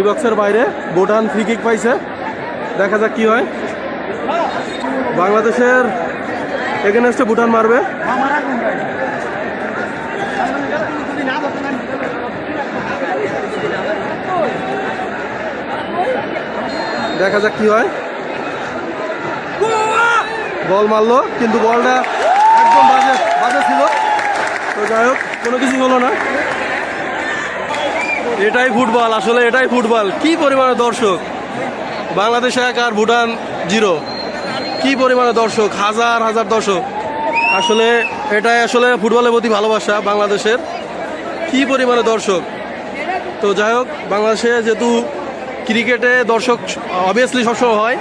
ডিবক্সের বাইরে Bhutan free kick পাইছে। দেখা যাক কি হয়। বাংলাদেশের এগেনস্টে ভুটান মারবে। দেখা যাক কি হয়। বল মারলো, কিন্তু বলটা একদম বাজে বাজে ছিল। তো যাই হোক, কোনো কিছু হলো না। এটাই ফুটবল, আসলে এটাই ফুটবল। কি পরিমাণে দর্শক? বাংলাদেশ এক আর ভুটান জিরো। কি পরিমাণে দর্শক? হাজার হাজার দর্শক। আসলে এটাই আসলে ফুটবলের প্রতি ভালোবাসা বাংলাদেশের। কি পরিমাণে দর্শক? তো যাই হোক, বাংলাদেশে যেহেতু ক্রিকেটে দর্শক অবভিয়াসলি সবসময় হয়,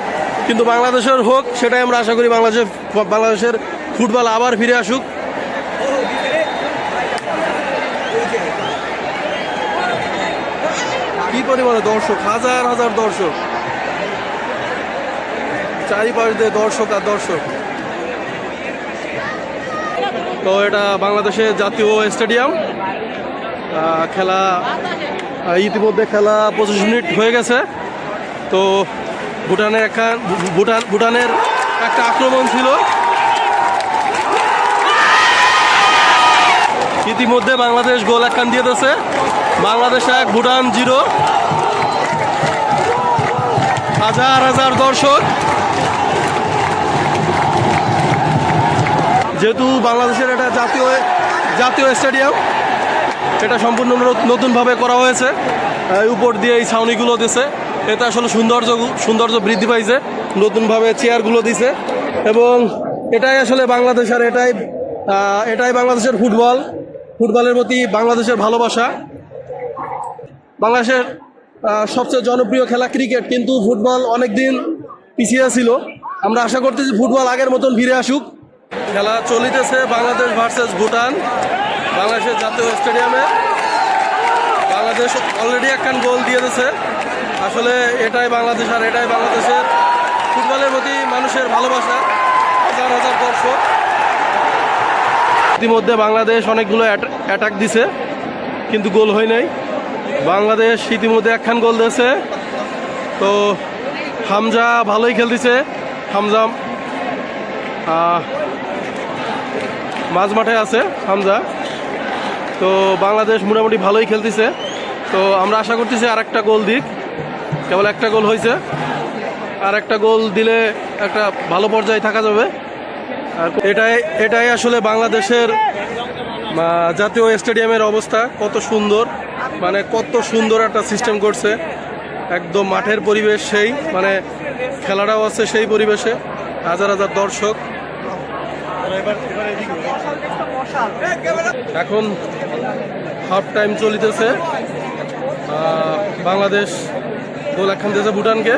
কিন্তু বাংলাদেশের হোক, সেটাই আমরা আশা করি বাংলাদেশের বাংলাদেশের ফুটবল আবার ফিরে আসুক। কি পরিমাণে দর্শক? হাজার হাজার দর্শক। চারিপাশ দিয়ে দর্শক আর দর্শক। তো এটা বাংলাদেশের জাতীয় স্টেডিয়াম। খেলা ইতিমধ্যে খেলা পঁচিশ মিনিট হয়ে গেছে। তো ভুটানের একটা, ভুটান, ভুটানের একটা আক্রমণ ছিল। ইতিমধ্যে বাংলাদেশ গোল একখান দিয়ে দিয়েছে। বাংলাদেশ এক ভুটান জিরো। হাজার হাজার দর্শক। যেহেতু বাংলাদেশের এটা জাতীয় জাতীয় স্টেডিয়াম, এটা সম্পূর্ণ নতুনভাবে করা হয়েছে। উপর দিয়ে এই ছাউনিগুলো দিছে। এতে আসলে সৌন্দর্য সৌন্দর্য বৃদ্ধি পাইছে। নতুনভাবে চেয়ারগুলো দিছে। এবং এটাই আসলে বাংলাদেশ আর এটাই এটাই বাংলাদেশের ফুটবল। ফুটবলের প্রতি বাংলাদেশের ভালোবাসা। বাংলাদেশের সবচেয়ে জনপ্রিয় খেলা ক্রিকেট, কিন্তু ফুটবল অনেক দিন পিছিয়ে ছিল। আমরা আশা করতেছি ফুটবল আগের মতন ফিরে আসুক। খেলা চলিতেছে বাংলাদেশ ভার্সেস ভুটান, বাংলাদেশের জাতীয় স্টেডিয়ামে। বাংলাদেশ অলরেডি একখান গোল দিয়ে দিয়েছে আসলে এটাই বাংলাদেশ আর এটাই বাংলাদেশের ফুটবলের প্রতি মানুষের ভালোবাসা, হাজার হাজার দর্শক। ইতিমধ্যে বাংলাদেশ অনেকগুলো অ্যাটাক দিছে, কিন্তু গোল হয় নাই। বাংলাদেশ ইতিমধ্যে একখান গোল দিয়েছে। তো হামজা ভালোই খেলতেছে। হামজা মাঝ মাঠে আছে হামজা। তো বাংলাদেশ মোটামুটি ভালোই খেলতেছে। তো আমরা আশা করতেছি আর একটা গোল দিক। কেবল একটা গোল হয়েছে। আর একটা গোল দিলে একটা ভালো পর্যায়ে থাকা যাবে। আর এটাই এটাই আসলে বাংলাদেশের জাতীয় স্টেডিয়ামের অবস্থা। কত সুন্দর। মানে কত সুন্দর একটা সিস্টেম করছে। একদম মাঠের পরিবেশ সেই মানে খেলাটাও আছে সেই পরিবেশে, হাজার হাজার দর্শক। এখন হাফ টাইম চলিতেছে বাংলাদেশ গোল একখান দিয়েছে ভুটানকে।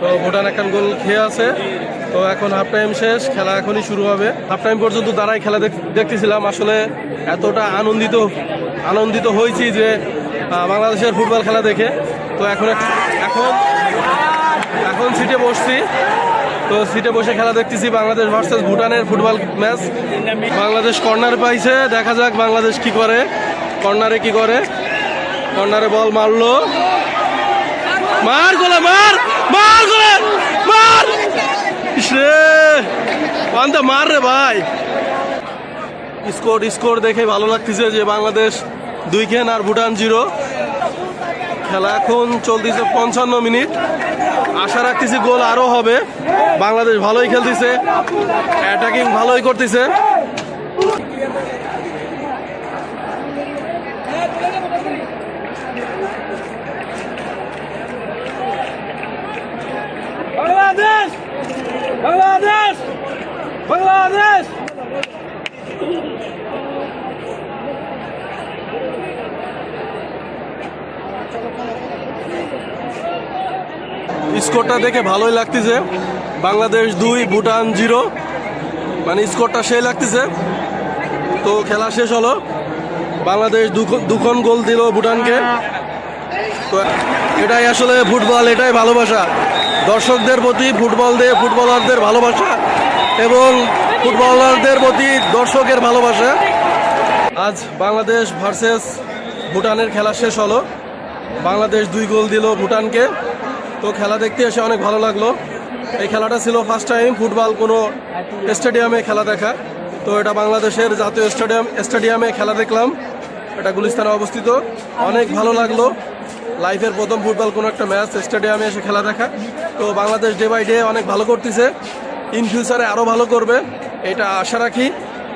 তো ভুটান একখান গোল খেয়ে আছে। তো এখন হাফ টাইম শেষ, খেলা এখনই শুরু হবে। হাফ টাইম পর্যন্ত দাঁড়াই খেলা দেখ- দেখতেছিলাম, আসলে এতটা আনন্দিত আনন্দিত হয়েছি যে বাংলাদেশের ফুটবল খেলা দেখে। তো এখন এখন এখন সিটে বসছি। তো সিটে বসে খেলা দেখতেছি, বাংলাদেশ ভার্সেস ভুটানের ফুটবল ম্যাচ বাংলাদেশ কর্নার পাইছে, দেখা যাক বাংলাদেশ কি করে। কর্নারে কি করে? কর্নারে বল মারলো। মার গোলে, মার! মার গোলে মার ইস রে পান্তা মার রে ভাই। স্কোর স্কোর দেখে ভালো লাগতেছে যে বাংলাদেশ দুই খেন আর ভুটান জিরো। খেলা এখন চলতেছে পঞ্চান্ন মিনিট। আশা রাখতেছি গোল আরও হবে। বাংলাদেশ ভালোই খেলতেছে। অ্যাটাকিং ভালোই করতেছে বাংলাদেশ বাংলাদেশ বাংলাদেশ স্কোরটা দেখে ভালোই লাগতেছে। বাংলাদেশ দুই, ভুটান জিরো। মানে স্কোরটা সেই লাগতেছে। তো খেলা শেষ হলো। বাংলাদেশ দুখন গোল দিল ভুটানকে। তো এটাই আসলে ফুটবল, এটাই ভালোবাসা। দর্শকদের প্রতি, ফুটবল দিয়ে ফুটবলারদের ভালোবাসা এবং ফুটবলারদের প্রতি দর্শকের ভালোবাসা। আজ বাংলাদেশ ভার্সেস ভুটানের খেলা শেষ হলো। বাংলাদেশ দুই গোল দিল ভুটানকে। তো খেলা দেখতে এসে অনেক ভালো লাগল। এই খেলাটা ছিল ফার্স্ট টাইম ফুটবল কোনো স্টেডিয়ামে খেলা দেখা। তো এটা বাংলাদেশের জাতীয় স্টেডিয়াম, স্টেডিয়ামে খেলা দেখলাম। এটা গুলিস্তানে অবস্থিত। অনেক ভালো লাগল। লাইফের প্রথম ফুটবল কোনো একটা ম্যাচ, স্টেডিয়ামে এসে খেলা দেখা। তো বাংলাদেশ ডে বাই ডে অনেক ভালো করতেছে। ইন ফিউচারে আরও ভালো করবে। এটা আশা রাখি।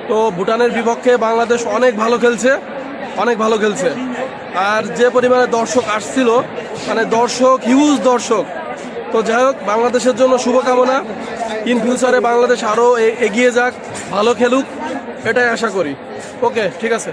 তো ভুটানের বিপক্ষে বাংলাদেশ অনেক ভালো খেলছে, অনেক ভালো খেলছে। আর যে পরিমাণে দর্শক আসছিল মানে দর্শক হিউজ দর্শক, তো যাই হোক, বাংলাদেশের জন্য শুভকামনা। ইন ফিউচারে বাংলাদেশ আরও এগিয়ে যাক, ভালো খেলুক, এটাই আশা করি। ওকে ঠিক আছে।